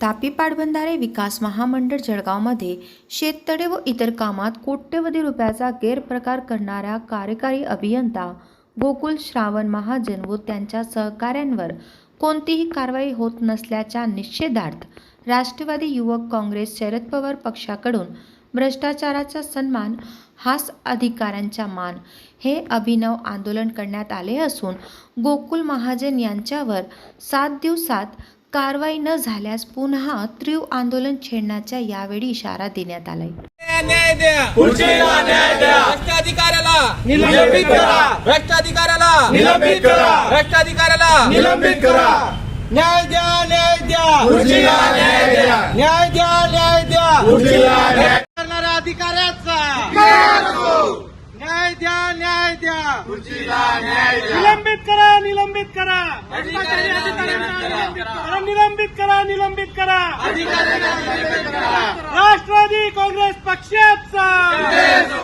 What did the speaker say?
तापी पाटबंधारे विकास महामंडळ जळगावमध्ये शेततळे व इतर कामात कोट्यवधी रुपयाचा गैरप्रकार करणाऱ्या कार्यकारी अभियंता गोकुल श्रावण महाजन व त्यांच्या सहकाऱ्यांवर कोणतीही कारवाई होत नसल्याच्या निषेधार्थ राष्ट्रवादी युवक काँग्रेस शरद पवार पक्षाकडून भ्रष्टाचाराचा सन्मान हाच अधिकाऱ्यांचा मान हे अभिनव आंदोलन करण्यात आले असून गोकुल महाजन यांच्यावर सात दिवसात कारवाई न झाल्यास पुन्हा तीव्र आंदोलन छेडण्याचा यावेळी इशारा देण्यात आलाय. न्याय द्या. खुर्चीला न्याय द्या. भ्रष्टाधिकाऱ्याला. निलंबित करा. भ्रष्टाधिकाऱ्याला. निलंबित करा. भ्रष्टाधिकाऱ्याला. निलंबित करा. न्याय द्या न्याय द्या. न्याय द्या. न्याय द्या न्याय द्या. खुर्चीला न्याय करणाऱ्या अधिकाऱ्याचा. न्याय द्या न्याय द्या. खुर्चीला न्याय द्या. निलंबित करा निलंबित करा. अधिकारी अधिकाऱ्यांना निलंबित करा. निलंबित करा निलंबित करा. राष्ट्रवादी काँग्रेस पक्षाचा